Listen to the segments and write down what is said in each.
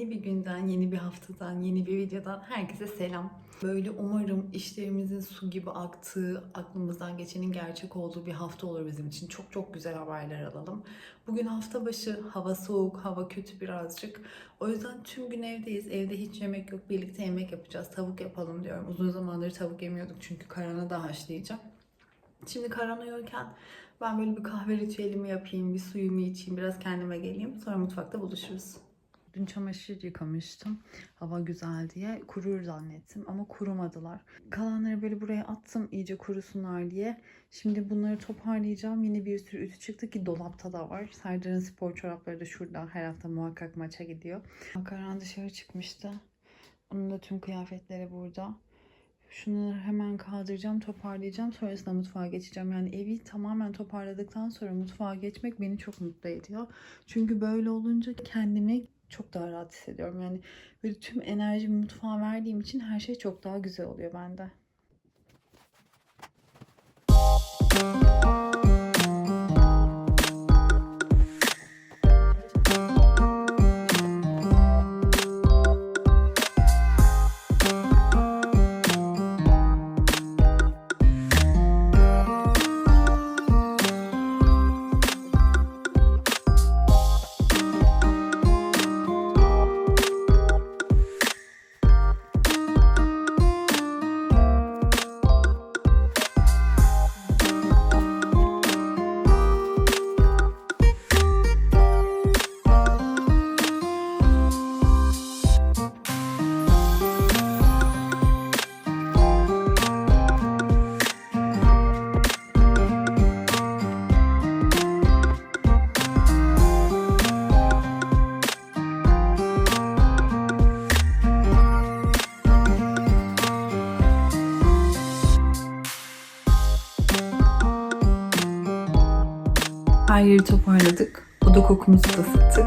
Yeni bir günden, yeni bir haftadan, yeni bir videodan herkese selam. Böyle umarım işlerimizin su gibi aktığı, aklımızdan geçenin gerçek olduğu bir hafta olur bizim için. Çok çok güzel haberler alalım. Bugün hafta başı, hava soğuk, hava kötü birazcık. O yüzden tüm gün evdeyiz. Evde hiç yemek yok. Birlikte yemek yapacağız. Tavuk yapalım diyorum. Uzun zamandır tavuk yemiyorduk çünkü karana da haşlayacağım. Şimdi karan uyurken ben böyle bir kahve ritüelimi yapayım, bir suyumu içeyim, biraz kendime geleyim. Sonra mutfakta buluşuruz. Dün çamaşır yıkamıştım. Hava güzel diye. Kurur zannettim ama kurumadılar. Kalanları böyle buraya attım iyice kurusunlar diye. Şimdi bunları toparlayacağım. Yine bir sürü ütü çıktı ki dolapta da var. Serdar'ın spor çorapları da şurada. Her hafta muhakkak maça gidiyor. Makaran dışarı çıkmıştı. Onun da tüm kıyafetleri burada. Şunları hemen kaldıracağım, toparlayacağım. Sonrasında mutfağa geçeceğim. Yani evi tamamen toparladıktan sonra mutfağa geçmek beni çok mutlu ediyor. Çünkü böyle olunca kendimi çok daha rahat hissediyorum. Yani böyle tüm enerjimi mutfağa verdiğim için her şey çok daha güzel oluyor bende. Yeri toparladık. Oda kokumuzu da sıktık.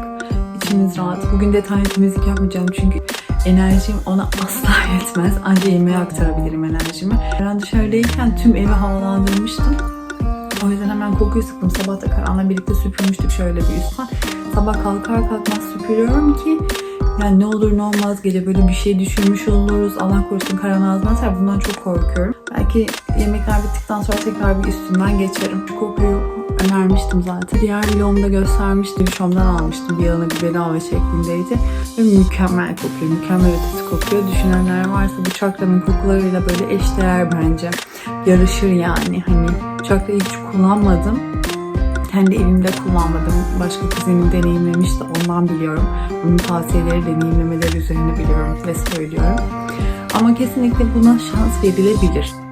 İçimiz rahat. Bugün detaylı temizlik yapmayacağım çünkü enerjim ona asla yetmez. Anca yemeğe aktarabilirim enerjimi. Ben dışarıdayken tüm evi havalandırmıştım. O yüzden hemen kokuyu sıktım. Sabah da Karan'la birlikte süpürmüştük şöyle bir üstten. Sabah kalkar kalkmaz süpürüyorum ki yani ne olur ne olmaz gece böyle bir şey düşürmüş oluruz. Allah korusun Karan ağzına. Bundan çok korkuyorum. Belki yemekler bittikten sonra tekrar bir üstünden geçerim. Şu kokuyu önermiştim zaten. Diğer vlogumda göstermiştim. Şom'dan almıştım. Bir yana bir bedava şeklindeydi. Ve mükemmel kokuyor. Mükemmel ötesi kokuyor. Düşünenler varsa bu çakranın kokularıyla böyle eşdeğer bence. Yarışır yani. Hani çakrayı hiç kullanmadım. Kendi evimde kullanmadım. Başka kuzenim deneyimlemişti. Ondan biliyorum. Bunun tavsiyeleri, deneyimlemeleri üzerine biliyorum ve söylüyorum. Ama kesinlikle buna şans verilebilir.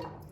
acid.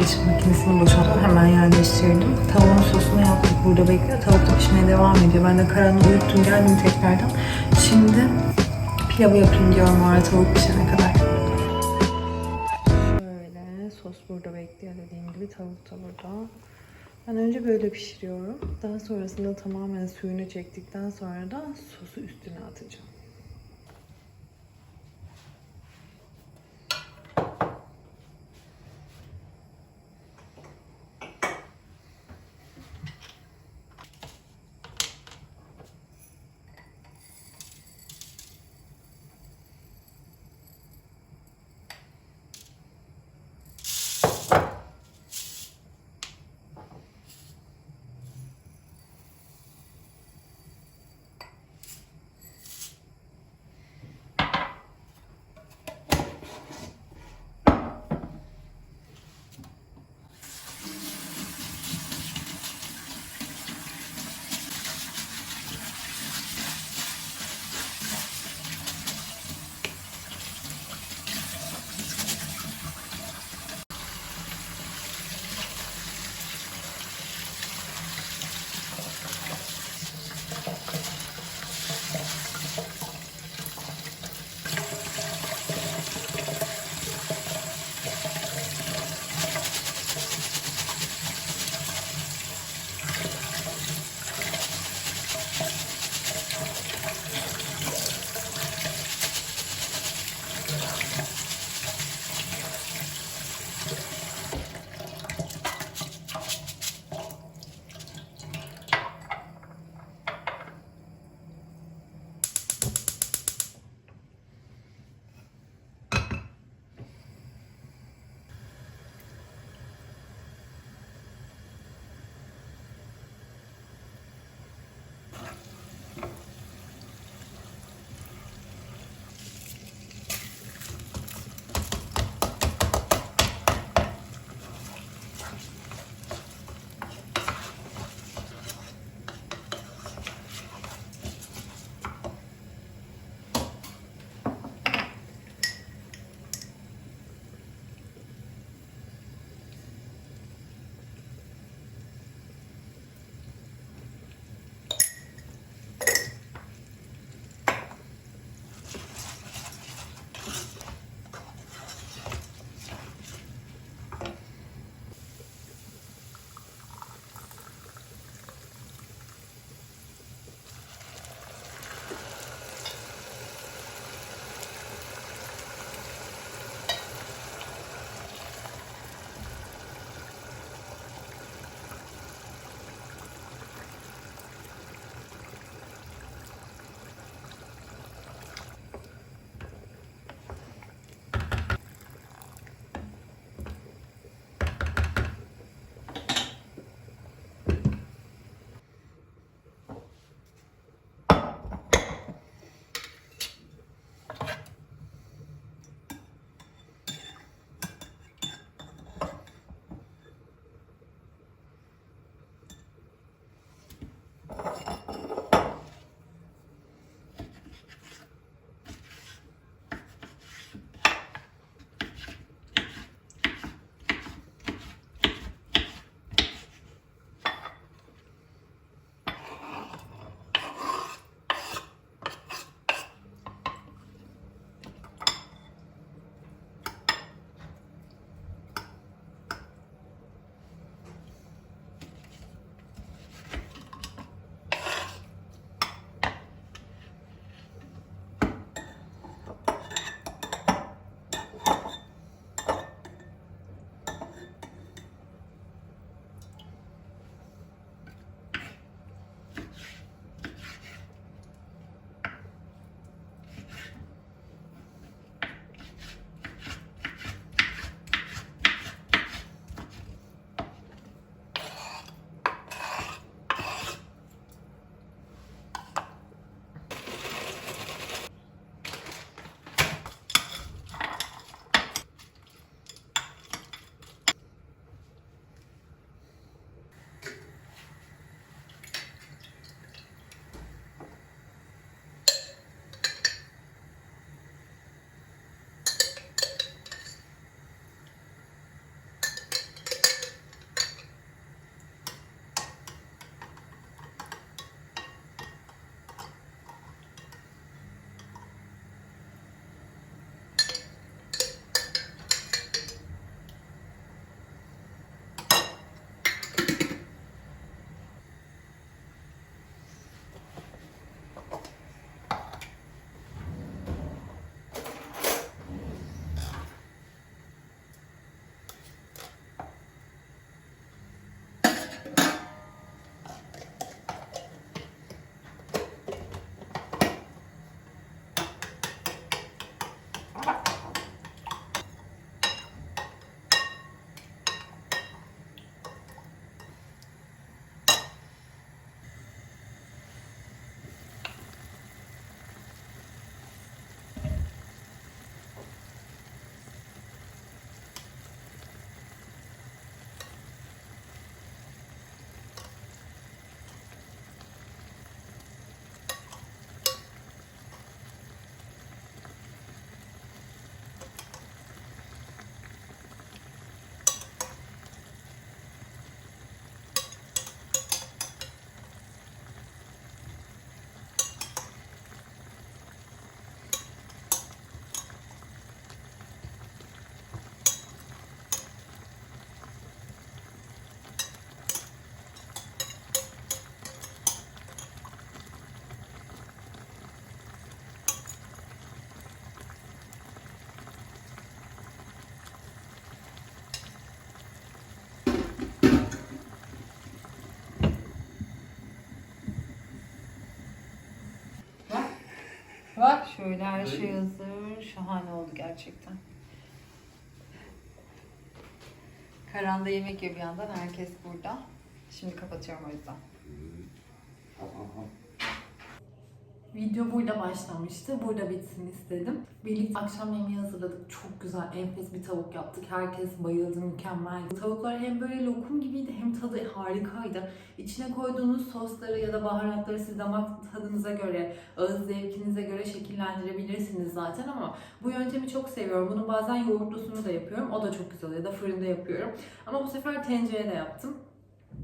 Bulaşık makinesini boşalttım. Hemen yerleştirdim. Tavuğun sosunu yaptık. Burada bekliyor. Tavuk da pişmeye devam ediyor. Ben de karanı uyuttum. Geldim tekrardan. Şimdi pilavı yapayım diyorum o tavuk pişene kadar. Şöyle sos burada bekliyor dediğim gibi. Tavuk da burada. Ben önce böyle pişiriyorum. Daha sonrasında tamamen suyunu çektikten sonra da sosu üstüne atacağım. Şöyle her şey hazır. Şahane oldu gerçekten. Karan da yemek yiyor bir yandan. Herkes burada. Şimdi kapatıyorum o yüzden. Video burada başlamıştı. Burada bitsin istedim. Birlikte akşam yemeği hazırladık. Çok güzel, enfes bir tavuk yaptık. Herkes bayıldı, mükemmel. Tavuklar hem böyle lokum gibiydi hem tadı harikaydı. İçine koyduğunuz sosları ya da baharatları siz damak tadınıza göre, ağız zevkinize göre şekillendirebilirsiniz zaten ama bu yöntemi çok seviyorum. Bunun bazen yoğurtlusunu da yapıyorum. O da çok güzel ya da fırında yapıyorum. Ama bu sefer tencerede yaptım.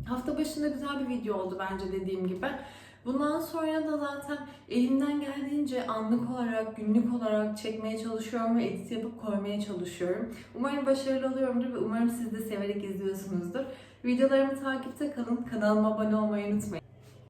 Hafta başında güzel bir video oldu bence dediğim gibi. Bundan sonra da zaten elimden geldiğince anlık olarak, günlük olarak çekmeye çalışıyorum ve edit yapıp koymaya çalışıyorum. Umarım başarılı oluyorumdur ve umarım siz de severek izliyorsunuzdur. Videolarımı takipte kalın, kanalıma abone olmayı unutmayın.